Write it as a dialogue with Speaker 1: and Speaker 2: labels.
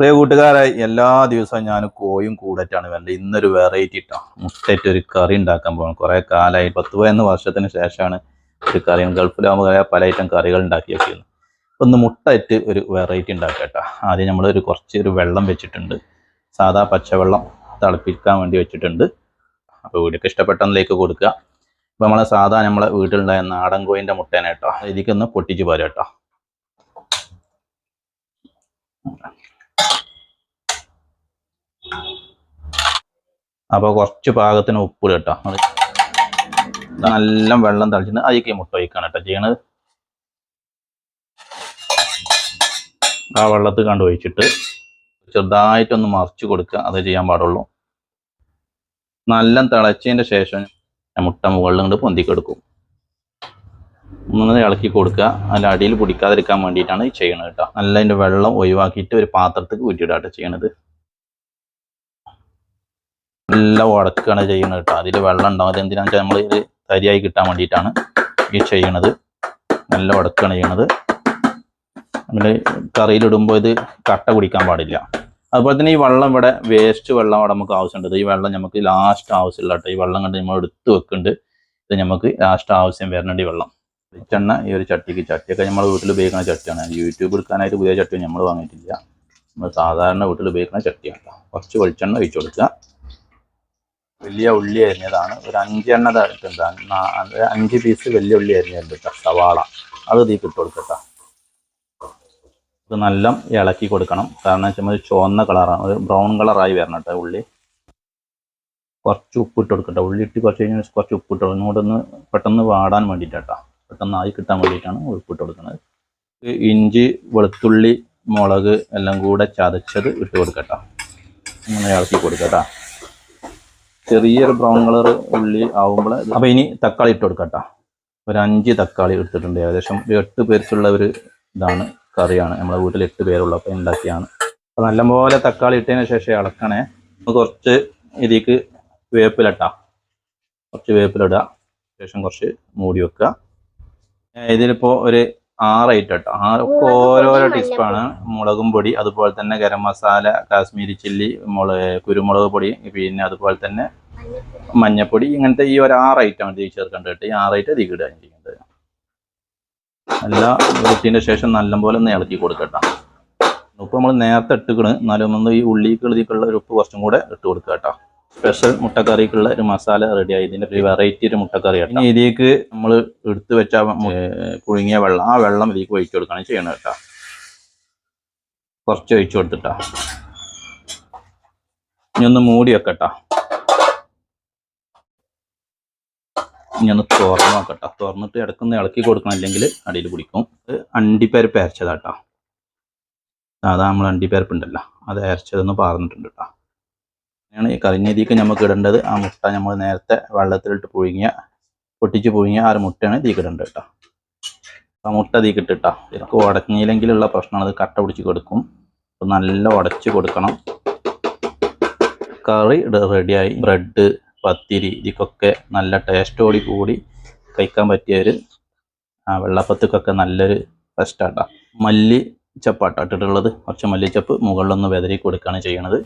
Speaker 1: പ്രിയ കൂട്ടുകാരെ എല്ലാ ദിവസവും ഞാൻ കോയും കൂടറ്റാണ് വേണ്ടത് ഇന്നൊരു വെറൈറ്റി ഇട്ടോ മുട്ടയിട്ട് ഒരു കറി ഉണ്ടാക്കാൻ പോകണം കുറേ കാലമായി പത്ത് പതിനൊന്ന് വർഷത്തിന് ശേഷമാണ് ഒരു കറി. ഗൾഫിലാകുമ്പോൾ പല ഐറ്റം കറികൾ ഉണ്ടാക്കി വെച്ചിരുന്നു അപ്പം ഒന്ന് മുട്ടയിട്ട് ഒരു വെറൈറ്റി ഉണ്ടാക്കട്ടോ ആദ്യം നമ്മൾ ഒരു കുറച്ച് ഒരു വെള്ളം വെച്ചിട്ടുണ്ട്. സാധാ പച്ചവെള്ളം തിളപ്പിക്കാൻ വേണ്ടി വെച്ചിട്ടുണ്ട്. അപ്പോൾ വീടൊക്കെ ഇഷ്ടപ്പെട്ടതിലേക്ക് കൊടുക്കുക. ഇപ്പം നമ്മളെ സാധാ നമ്മളെ വീട്ടിലുണ്ടായ നാടൻ കോയിന്റെ മുട്ടേനെ കേട്ടോ. ഇതിക്കൊന്ന് പൊട്ടിച്ച് പോരാ കേട്ടോ. അപ്പോൾ കുറച്ച് പാകത്തിന് ഉപ്പ് കേട്ടോ. നല്ല വെള്ളം തളിച്ചിട്ട് അതിലേക്ക് മുട്ട ഒഴിക്കാണ് കേട്ടോ ചെയ്യണത്. ആ വെള്ളത്തിൽ കണ്ട് ഒഴിച്ചിട്ട് ചെറുതായിട്ടൊന്ന് മറിച്ച് കൊടുക്കുക. അത് ചെയ്യാൻ പാടുള്ളൂ. നല്ല തിളച്ചതിന്റെ ശേഷം മുട്ട മുകളിൽ കൊണ്ട് പൊന്തിക്കെടുക്കും. ഒന്ന് ഇളക്കി കൊടുക്കുക. അതിന്റെ അടിയിൽ പിടിക്കാതിരിക്കാൻ വേണ്ടിയിട്ടാണ് ചെയ്യണത് കേട്ടോ. നല്ല അതിന്റെ വെള്ളം ഒഴിവാക്കിയിട്ട് ഒരു പാത്രത്തിൽ ഊറ്റിയിടാട്ടോ ചെയ്യണത്. നല്ല ഉടക്കുകയാണ് ചെയ്യുന്നത് കേട്ടോ. അതിൽ വെള്ളം ഉണ്ടാവും. അത് എന്തിനാണെന്ന് വെച്ചാൽ നമ്മൾ ഇത് തരിയായി കിട്ടാൻ വേണ്ടിയിട്ടാണ് ഈ ചെയ്യണത് നല്ല ഉടക്കുകയാണ് ചെയ്യണത് നമ്മൾ കറിയിലിടുമ്പോൾ ഇത് കട്ട കുടിക്കാൻ പാടില്ല. അതുപോലെ തന്നെ ഈ വെള്ളം ഇവിടെ വേസ്റ്റ് വെള്ളം അവിടെ നമുക്ക് ആവശ്യമുണ്ട്. ഈ വെള്ളം നമുക്ക് ലാസ്റ്റ് ആവശ്യമില്ല ഈ വെള്ളം കണ്ട് നമ്മൾ എടുത്ത് വെക്കുന്നുണ്ട് ഇത് നമുക്ക് ലാസ്റ്റ് ആവശ്യം വരുന്നുണ്ട് ഈ വെള്ളം. വെളിച്ചെണ്ണ ഈ ഒരു ചട്ടിക്ക് ചട്ടിയൊക്കെ നമ്മൾ വീട്ടിൽ ഉപയോഗിക്കുന്ന ചട്ടിയാണ്. യൂട്യൂബ് എടുക്കാനായിട്ട് പുതിയ ചട്ടി നമ്മൾ വാങ്ങിയിട്ടില്ല. നമ്മൾ സാധാരണ വീട്ടിൽ ഉപയോഗിക്കുന്ന ചട്ടിയാണ് കുറച്ച് വെളിച്ചെണ്ണ ഒഴിച്ചു കൊടുക്കുക. വലിയ ഉള്ളി അരിഞ്ഞതാണ്. ഒരു അഞ്ചെണ്ണ ഇട്ടുണ്ട് അഞ്ച് പീസ് വലിയ ഉള്ളി അരിഞ്ഞിട്ടുണ്ട് കേട്ടോ സവാള. അത് തീ ഇട്ട് കൊടുക്കട്ടോ ഇത് നല്ല ഇളക്കി കൊടുക്കണം. കാരണം വെച്ചാൽ ഒരു ചുവന്ന കളറാണ് ഒരു ബ്രൗൺ കളറായി വരണം കേട്ടോ ഉള്ളി. കുറച്ച് ഉപ്പിട്ട് കൊടുക്കട്ടെ ഉള്ളി ഇട്ട് കുറച്ച് കഴിഞ്ഞാൽ കുറച്ച് ഉപ്പിട്ട് കൊടുക്കും. ഇങ്ങോട്ടൊന്ന് പെട്ടെന്ന് വാടാൻ വേണ്ടിയിട്ടാട്ടോ പെട്ടെന്ന് ആയി കിട്ടാൻ വേണ്ടിയിട്ടാണ് ഉപ്പിട്ട് കൊടുക്കുന്നത്. ഇഞ്ചി വെളുത്തുള്ളി മുളക് എല്ലാം കൂടെ ചതച്ചത് ഇട്ട് കൊടുക്കട്ടോ അങ്ങനെ ഇളക്കി കൊടുക്കട്ടോ ചെറിയൊരു ബ്രൗൺ കളർ ഉള്ളി ആവുമ്പോൾ അപ്പോൾ ഇനി തക്കാളി ഇട്ട് കൊടുക്കട്ടോ. ഒരു അഞ്ച് തക്കാളി എടുത്തിട്ടുണ്ട്. ഏകദേശം ഒരു എട്ട് പേർക്കുള്ള ഒരു ഇതാണ് കറിയാണ്. നമ്മളെ വീട്ടിൽ എട്ട് പേരുള്ളപ്പോൾ ഉണ്ടാക്കിയാണ് അപ്പോൾ നല്ലപോലെ തക്കാളി ഇട്ടതിന് ശേഷം ഇളക്കണേ. കുറച്ച് ഇതിക്ക് വേപ്പിലിട്ടാ. കുറച്ച് വേപ്പിലിടുക ശേഷം കുറച്ച് മൂടി വെക്കുക ഇതിലിപ്പോൾ ഒരു ആറ് ഐറ്റം ഇട്ടോ. ആറൊക്കെ ഓരോരോ ടിപ്പാണ് മുളകും പൊടി അതുപോലെ തന്നെ ഗരം മസാല കാശ്മീരി ചില്ലി മുളക് കുരുമുളക് പൊടി പിന്നെ അതുപോലെ തന്നെ മഞ്ഞപ്പൊടി ഇങ്ങനത്തെ ഈ ഒരു ആറ് ഐറ്റം ഇതിൽ ചേർക്കേണ്ടത് ഈ ആറ് ഐറ്റം ഇതിൽ ഇടുകയാണ് ചെയ്യേണ്ടത്. നല്ല വൃത്തിന്റെ ശേഷം നല്ലപോലെ ഒന്ന് ഇളക്കി കൊടുക്കട്ടോ ഉപ്പ് നമ്മൾ നേരത്തെ ഇട്ടുകണ് എന്നാലും ഒന്ന് ഈ ഉള്ളിക്കുള്ള ഒരു ഉപ്പ് കുറച്ചും കൂടെ ഇട്ട് കൊടുക്കുക കേട്ടോ. സ്പെഷ്യൽ മുട്ടക്കറിക്കുള്ള ഒരു മസാല റെഡി ആയി. ഇതിന്റെ ഒരു വെറൈറ്റി ഒരു മുട്ടക്കറി ഇനി ഇതിലേക്ക് നമ്മൾ എടുത്തു വെച്ച പുഴുങ്ങിയ വെള്ളം ആ വെള്ളം ഇതിലേക്ക് ഒഴിച്ചു കൊടുക്കുകയാണ് ചെയ്യണം കേട്ടോ. കുറച്ച് ഒഴിച്ചു കൊടുത്തിട്ടാ. ഇനി ഒന്ന് മൂടി വെക്കട്ടോ ഇനി ഒന്ന് തുറന്ന് നോക്കട്ടോ. തുറന്നിട്ട് ഇടക്കൊന്ന് ഇളക്കി കൊടുക്കണം. അല്ലെങ്കിൽ അടിയിൽ പിടിക്കും. ഇത് അണ്ടിപ്പരിപ്പ് അരച്ചതാട്ടോ. അതാ നമ്മൾ അണ്ടിപ്പരിപ്പ് ഉണ്ടല്ലോ അത് അരച്ചതൊന്ന് പറഞ്ഞിട്ടുണ്ട് കേട്ടോ. അങ്ങനെയാണ് ഈ കറിഞ്ഞതിക്ക് നമുക്ക് ഇടേണ്ടത്. ആ മുട്ട നമ്മൾ നേരത്തെ വെള്ളത്തിലിട്ട് പുഴുങ്ങിയ പൊട്ടിച്ച് പുഴുങ്ങിയ ആ ഒരു മുട്ടയാണ് തീക്കിടേണ്ടത് കേട്ടോ. ആ മുട്ട ഇതിലേക്ക് ഇട്ടിട്ടാ. ഇതൊക്കെ ഉടഞ്ഞില്ലെങ്കിലുള്ള പ്രശ്നമാണ്. അത് കട്ട പിടിച്ച് കൊടുക്കും. നല്ല ഉടച്ച് കൊടുക്കണം. കറി റെഡിയായി ബ്രെഡ് പത്തിരി ഇതിക്കൊക്കെ നല്ല ടേസ്റ്റോടി കൂടി കഴിക്കാൻ പറ്റിയ ഒരു വെള്ളപ്പത്തുക്കൊക്കെ നല്ലൊരു ഫസ്റ്റാട്ടാ മല്ലി ചപ്പാട്ടാ ഇട്ടിട്ടുള്ളത്. കുറച്ച് മല്ലിച്ചപ്പ് മുകളിലൊന്ന് വെതറി കൊടുക്കുകയാണ് ചെയ്യണത്.